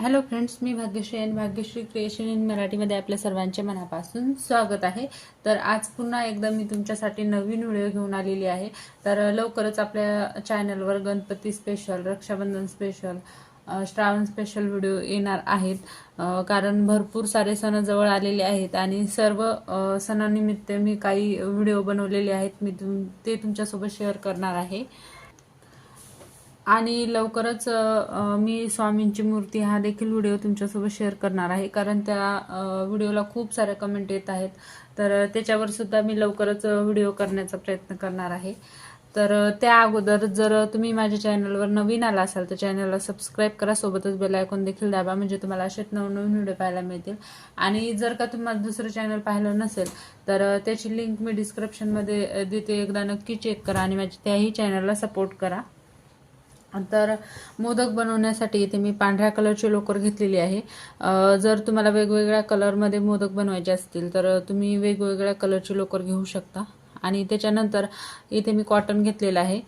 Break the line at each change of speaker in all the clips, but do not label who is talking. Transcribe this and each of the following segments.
Hello friends मी भाग्यश्री आणि Bhagyashree creation in मराठीमध्ये आपल्या सर्वांचे मनापासून स्वागत आहे. तर आज पुन्हा एकदा मी तुमच्यासाठी नवीन व्हिडिओ घेऊन आलेली आहे. तर लवकरच आपल्या चॅनलवर Ganpati special Rakshabandhan special Shravan special video येणार आहेत. कारण भरपूर सारे सण जवळ आलेले आहेत आणि सर्व सणानिमित्त मी काही व्हिडिओ बनवलेले आहेत. मी तुम ते तुमच्यासोबत शेअर करणार आहे. आणि लवकरच मी स्वामींची मूर्ती हा देखील व्हिडिओ तुमच्यासोबत शेअर करणार आहे. कारण त्या व्हिडिओला खूप साऱ्या कमेंट येत आहेत. तर त्याच्यावर सुद्धा मी लवकरच व्हिडिओ करण्याचा प्रयत्न करणार आहे. तर त्या अगोदर जर तुम्ही माझ्या चॅनलवर नवीन आला असाल तर चॅनलला सबस्क्राईब करा. सोबतच बेल आयकॉन देखील दाबा म्हणजे तुम्हाला असेच नवनवीन व्हिडिओ पाहायला मिळतील. आणि जर का तुम्हाला दुसरं चॅनल पाहिलं नसेल तर त्याची लिंक मी डिस्क्रिप्शनमध्ये देते. एकदा नक्की चेक करा आणि माझ्या त्याही चॅनलला सपोर्ट करा. तर मोदक बनवण्यासाठी इथे मी पांढऱ्या कलरची लोकर घेतलेली आहे. जर तुम्हाला वेगवेगळ्या कलरमध्ये मोदक बनवायचे असतील तर तुम्ही वेगवेगळ्या कलरची लोकर घेऊ शकता. आणि त्याच्यानंतर इथे मी कॉटन घेतलेलं आहे.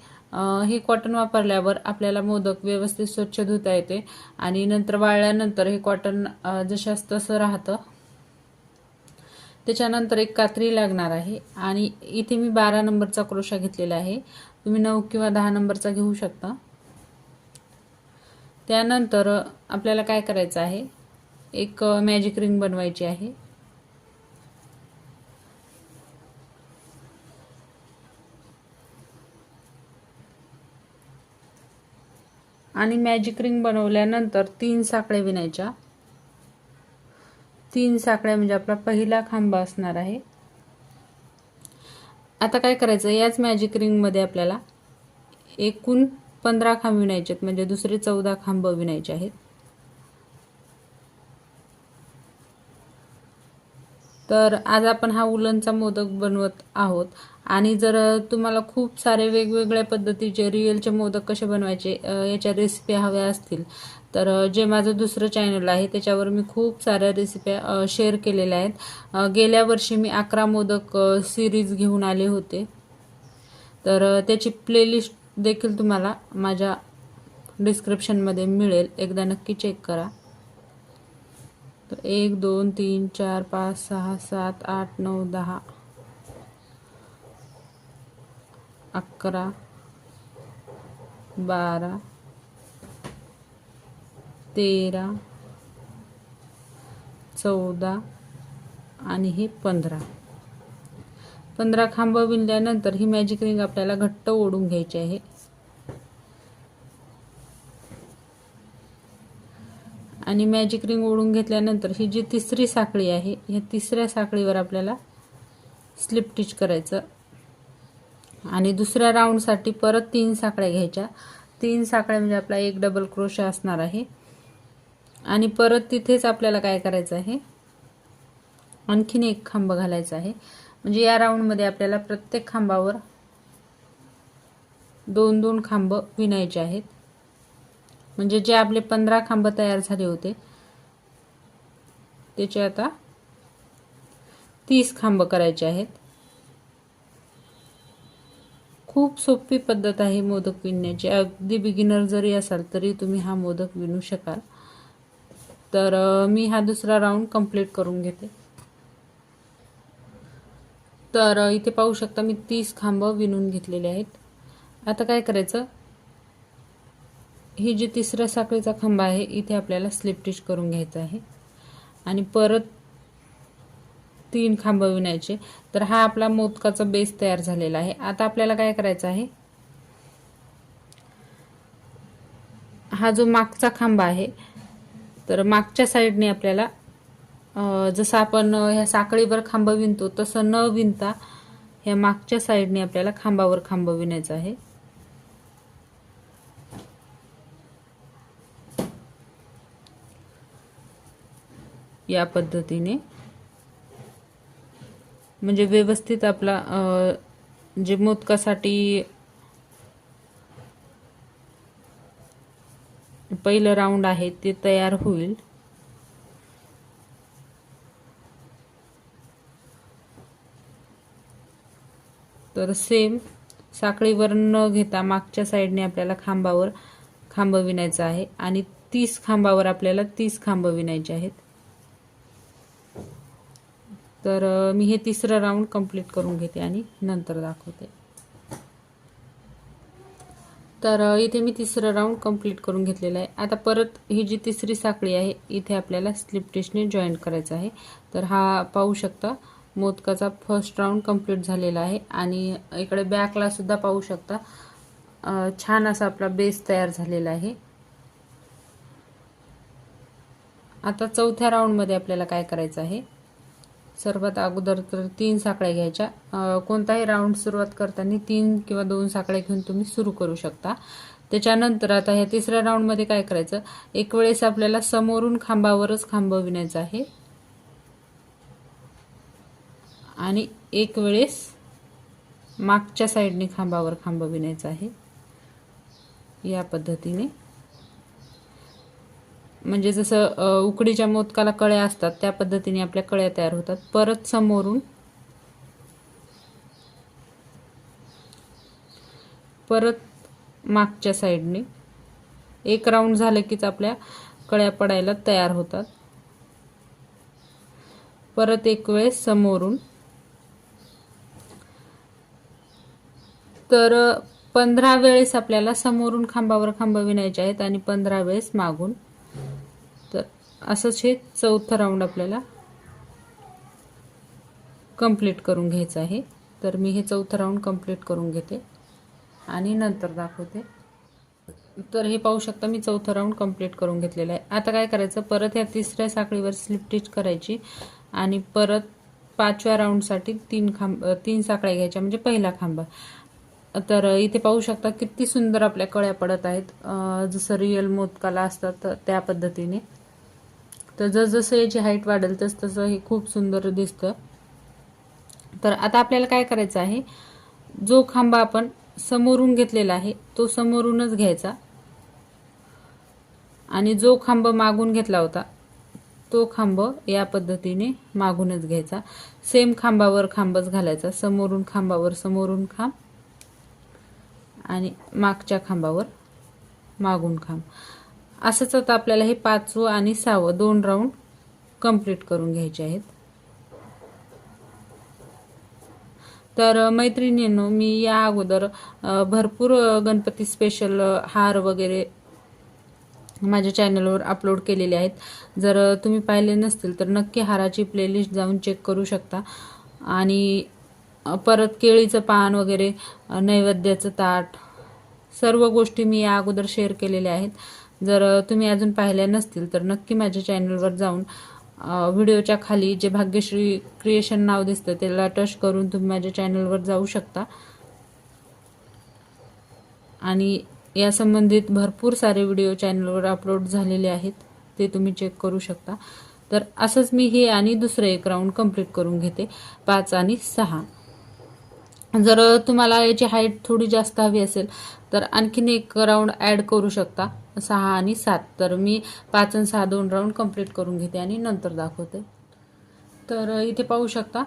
हे कॉटन वापरल्यावर आपल्याला मोदक व्यवस्थित स्वच्छ धुता येते. आणि नंतर वाळल्यानंतर हे कॉटन जशास तसं राहतं. त्याच्यानंतर एक कात्री लागणार आहे. आणि इथे मी बारा नंबरचा क्रोशा घेतलेला आहे. तुम्ही नऊ किंवा दहा नंबरचा घेऊ शकता. त्यानंतर आपल्याला काय करायचं आहे? एक मॅजिक रिंग बनवायची आहे. आणि मॅजिक रिंग बनवल्यानंतर तीन साखळ्या विणायच्या. तीन साखळ्या म्हणजे आपला पहिला खांबा असणार आहे. आता काय करायचं? याच मॅजिक रिंगमध्ये आपल्याला एकूण पंधरा खांब विणायचे आहेत म्हणजे दुसरे चौदा खांब विणायचे आहेत. तर आज आपण हा उलनचा मोदक बनवत आहोत. आणि जर तुम्हाला खूप सारे वेगवेगळ्या पद्धतीचे रिअलचे मोदक कसे बनवायचे याच्या रेसिपी हव्या असतील तर जे माझं दुसरं चॅनल आहे त्याच्यावर मी खूप साऱ्या रेसिप्या शेअर केलेल्या आहेत. गेल्या वर्षी मी अकरा मोदक सिरीज घेऊन आले होते. तर त्याची प्लेलिस्ट देखील तुम्हाला माझ्या डिस्क्रिप्शनमध्ये मिळेल. एकदा नक्की चेक करा. तर एक दोन तीन चार पाच सहा सात आठ नऊ दहा अकरा बारा तेरा चौदा आणि हे पंधरा. पंधरा खांब विणल्यानंतर ही मॅजिक रिंग आपल्याला घट्ट ओढून घ्यायची आहे. आणि मॅजिक रिंग ओढून घेतल्यानंतर ही जी तिसरी साखळी आहे ह्या तिसऱ्या साखळीवर आपल्याला स्लिप टिच करायचं. आणि दुसऱ्या राऊंडसाठी परत तीन साखळ्या घ्यायच्या. तीन साखळ्या म्हणजे आपला एक डबल क्रोशा असणार आहे. आणि परत तिथेच आपल्याला काय करायचं आहे? आणखीन एक खांब घालायचा आहे. म्हणजे या राऊंडमध्ये आपल्याला प्रत्येक खांबावर दोन दोन खांब विणायचे आहेत. म्हणजे जे आपले पंधरा खांब तयार झाले होते त्याचे आता तीस खांब करायचे आहेत. खूप सोपी पद्धत आहे मोदक विणण्याची. अगदी बिगिनर जरी असाल तरी तुम्ही हा मोदक विणू शकाल. तर मी हा दुसरा राऊंड कंप्लीट करून घेते. तर इथे पाहू शकता मी तीस खांब विणून घेतलेले आहेत. आता काय करायचं? ही जी तिसऱ्या साखळीचा खांबा आहे इथे आपल्याला स्लिप टिच करून घ्यायचं आहे. आणि परत तीन खांब विणायचे. तर हा आपला मोदकाचा बेस तयार झालेला आहे. आता आपल्याला काय करायचं आहे? हा जो मागचा खांबा आहे तर मागच्या साईडने आपल्याला जसं आपण ह्या साखळीवर खांब विणतो तसं न विणता ह्या मागच्या साईडने आपल्याला खांबावर खांब विणायचं आहे. या पद्धतीने. म्हणजे व्यवस्थित आपला जे मोदकासाठी पहिलं राऊंड आहे ते तयार होईल. तर सेम साखळीवर न घेता मागच्या साईडने आपल्याला खांबावर खांब विणायचा आहे आणि तीस खांबावर आपल्याला तीस खांब विणायचे आहेत. तर मी हे तिसरं राऊंड कंप्लीट करून घेते आणि नंतर दाखवते. तर इथे मी तिसरं राऊंड कंप्लीट करून घेतलेलं आहे. आता परत ही जी तिसरी साखळी आहे इथे आपल्याला स्लिप टिशने जॉईन करायचं आहे. तर हा पाहू शकता मोदकाचा फर्स्ट राऊंड कंप्लीट झालेला आहे. आणि इकडे बॅकला सुद्धा पाहू शकता छान असा आपला बेस तयार झालेला आहे. आता चौथ्या राऊंडमध्ये आपल्याला काय करायचं आहे? सर्वात अगोदर तर तीन साखळ्या घ्यायच्या. कोणताही राऊंड सुरुवात करताना तीन किंवा दोन साखळ्या घेऊन तुम्ही सुरू करू शकता. त्याच्यानंतर आता ह्या तिसऱ्या राऊंडमध्ये काय करायचं? एक वेळेस आपल्याला समोरून खांबावरच खांबविण्याचं आहे. आणि एक वेळेस मागच्या साईडने खांबावर खांब विणायचा आहे. या पद्धतीने. म्हणजे जसं उकडीच्या मोदकाला कळ्या असतात त्या पद्धतीने आपल्या कळ्या तयार होतात. परत समोरून परत मागच्या साईडने एक राऊंड झालं कीच आपल्या कळ्या पडायला तयार होतात. परत एक वेळेस समोरून तर पंधरा वेळेस आपल्याला समोरून खांबावर खांब विणायचे आहेत आणि पंधरा वेळेस मागून. तर असंच हे चौथं राऊंड आपल्याला कंप्लीट करून घ्यायचं आहे. तर मी हे चौथं राऊंड कंप्लीट करून घेते आणि नंतर दाखवते. तर हे पाहू शकता मी चौथं राऊंड कंप्लीट करून घेतलेलं आहे. आता काय करायचं? परत ह्या तिसऱ्या साखळीवर स्लिप टिच करायची आणि परत पाचव्या राऊंडसाठी तीन खांब तीन साखळ्या घ्यायच्या म्हणजे पहिला खांबा. तर इथे पाहू शकता किती सुंदर आपल्या कळ्या पडत आहेत. जसं रिअल मोदकाला असतात त्या पद्धतीने. तर जसजसं याची हाईट वाढेल तस तसं हे खूप सुंदर दिसतं. तर आता आपल्याला काय करायचं आहे? जो खांबा आपण समोरून घेतलेला आहे तो समोरूनच घ्यायचा. आणि जो खांब मागून घेतला होता तो खांब या पद्धतीने मागूनच घ्यायचा. सेम खांबावर खांबच घालायचा. समोरून खांबावर समोरून खांब. आणि मागच्या खांबावर मागून खांब. असंच आता आपल्याला हे पाचवं आणि सहावं दोन राऊंड कंप्लीट करून घ्यायचे आहेत. तर मैत्रिणींनो मी या अगोदर भरपूर गणपती स्पेशल हार वगैरे माझ्या चॅनलवर अपलोड केलेले आहेत. जर तुम्ही पाहिले नसतील तर नक्की हाराची प्लेलिस्ट जाऊन चेक करू शकता. आणि परत केळीचं पान वगैरे नैवेद्याचं ताट सर्व गोष्टी मी या अगोदर शेअर केलेल्या आहेत. जर तुम्ही अजून पाहिल्या नसतील तर नक्की माझ्या चॅनलवर जाऊन व्हिडिओच्या खाली जे भाग्यश्री क्रिएशन नाव दिसतं त्याला टच करून तुम्ही माझ्या चॅनलवर जाऊ शकता. आणि या संबंधित भरपूर सारे व्हिडिओ चॅनलवर अपलोड झालेले आहेत ते तुम्ही चेक करू शकता. तर असंच मी हे आणि दुसरं एक राऊंड कंप्लीट करून घेते पाच आणि सहा. जर तुम्हाला याची हाईट थोडी जास्त हवी असेल तर आणखीन एक राऊंड ॲड करू शकता. सहा आणि सात. तर मी पाच आणि सहा दोन राऊंड कंप्लीट करून घेते आणि नंतर दाखवते. तर इथे पाहू शकता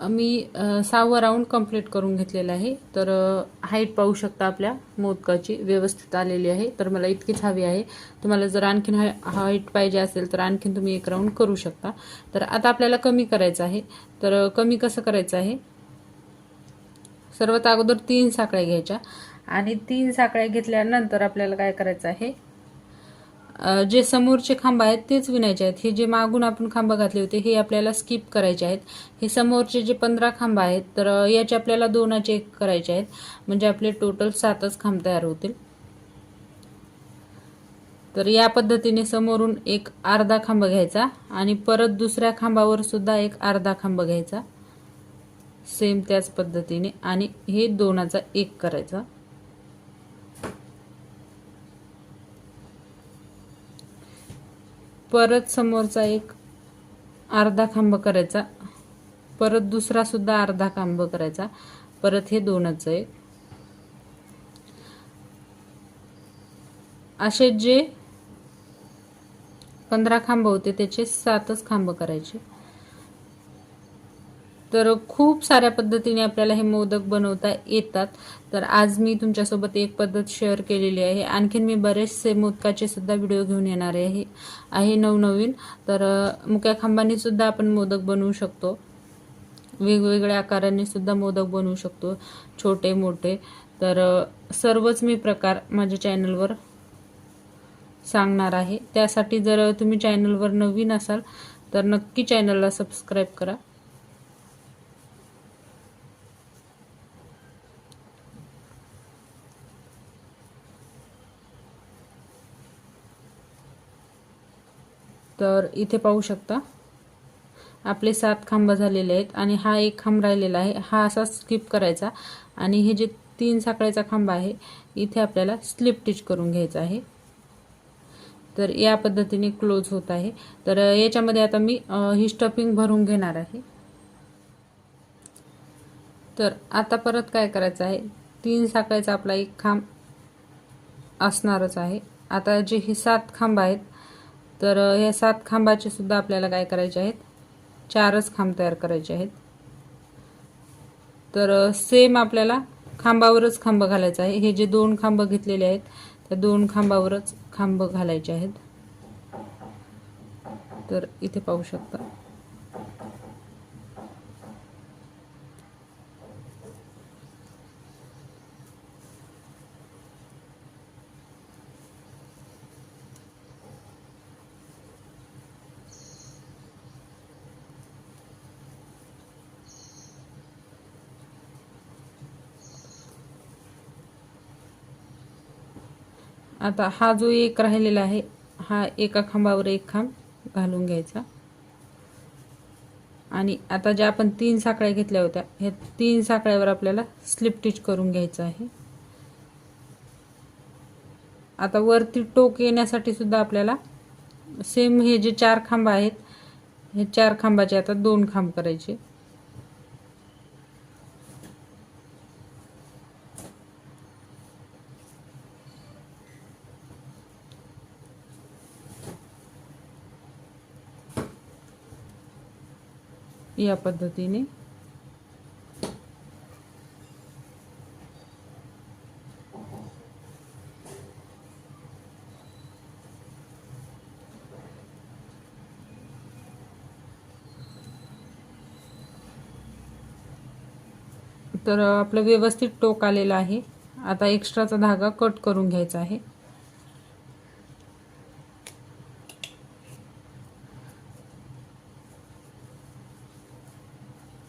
मी सहावा राऊंड कंप्लीट करून घेतलेला आहे. तर हाईट पाहू शकता आपल्या. मोदकाची व्यवस्थित आलेली आहे. तर मला इतकीच हवी आहे. तुम्हाला जर आणखीन हाय हाईट पाहिजे असेल तर आणखीन तुम्ही एक राऊंड करू शकता. तर आता आपल्याला कमी करायचं आहे. तर कमी कसं करायचं आहे? सर्वात अगोदर तीन साखळ्या घ्यायच्या. आणि तीन साखळ्या घेतल्यानंतर आपल्याला काय करायचं आहे? जे समोरचे खांब आहेत तेच विणायचे आहेत. हे जे मागून आपण खांब घातले होते हे आपल्याला स्किप करायचे आहेत. हे समोरचे जे पंधरा खांब आहेत तर याचे आपल्याला दोनाचे एक करायचे आहेत. म्हणजे आपले टोटल सातच खांब तयार होतील. तर या पद्धतीने समोरून एक अर्धा खांब घ्यायचा आणि परत दुसऱ्या खांबावर सुद्धा एक अर्धा खांब घ्यायचा. सेम त्याच पद्धतीने आणि हे दोनाचा एक करायचा. परत समोरचा एक अर्धा खांब करायचा. परत दुसरा सुद्धा अर्धा खांब करायचा. परत हे दोनच आहे. असे जे पंधरा खांब होते त्याचे सातच खांब करायचे. तर खूप साऱ्या पद्धतीने आपल्याला हे मोदक बनवता येतात. तर आज मी तुमच्यासोबत एक पद्धत शेअर केलेली आहे. आणखीन मी बरेचसे मोदकाचे सुद्धा व्हिडिओ घेऊन येणार आहे. आहे नवनवीन. तर मुक्या खांबांनी सुद्धा आपण मोदक बनवू शकतो. वेगवेगळ्या आकारांनी सुद्धा मोदक बनवू शकतो. छोटे मोठे. तर सर्वच मी प्रकार माझ्या चॅनलवर सांगणार आहे. त्यासाठी जर तुम्ही चॅनलवर नवीन असाल तर नक्की चॅनलला सबस्क्राईब करा. तर इथे पाहू शकता. आपले सात खांब झालेले आहेत आणि हा एक खांब राहिलेला आहे. हा असा स्किप करायचा आणि हे जे तीन साखळ्याचा खांब आहे इथे आपल्याला स्लिप टिच करून घ्यायचं आहे. तर या पद्धतीने क्लोज होत आहे. तर याच्यामध्ये आता मी ही स्टफिंग भरून घेणार आहे. तर आता परत काय करायचं आहे? तीन साखळ्याचा आपला एक खांब असणारच आहे. आता जे हे सात खांब आहेत तर हे सात खांबाचे सुद्धा आपल्याला काय करायचे आहेत? चारच खांब तयार करायचे आहेत. तर सेम आपल्याला खांबावरच खांब घालायचा आहे. हे जे दोन खांब घेतलेले आहेत त्या दोन खांबावरच खांब घालायचे आहेत. तर इथे पाहू शकता. आता हा जो एक राहिलेला आहे हा एका खांबावर एक खांब घालून घ्यायचा. आणि आता ज्या आपण तीन साखळ्या घेतल्या होत्या ह्या तीन साखळ्यावर आपल्याला स्लिप टिच करून घ्यायचं आहे. आता वरती टोक येण्यासाठी सुद्धा आपल्याला सेम हे जे चार खांब आहेत हे चार खांबाचे आता दोन खांब करायचे. या पद्धतीने. तर आपलं व्यवस्थित टोक आलेलं आहे. आता एक्स्ट्राचा धागा कट करून घ्यायचा आहे.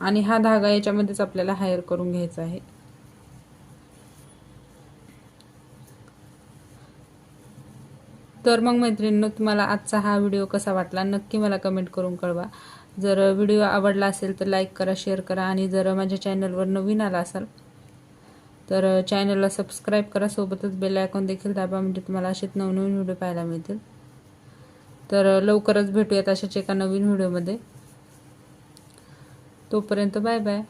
आणि हा धागा याच्यामध्येच आपल्याला हायर करून घ्यायचा आहे. तर मग मैत्रिणींनो तुम्हाला आजचा हा व्हिडिओ कसा वाटला? नक्की मला कमेंट करून कळवा. जर व्हिडिओ आवडला असेल तर लाईक करा शेअर करा आणि जर माझ्या चॅनलवर नवीन आला असाल तर चॅनलला सबस्क्राईब करा. सोबतच बेल आयकॉन देखील दाबा म्हणजे तुम्हाला असेच नवनवीन व्हिडिओ पाहायला मिळतील. तर लवकरच भेटूयात अशाच एका नवीन व्हिडिओमध्ये तोपर्यंत बाय बाय.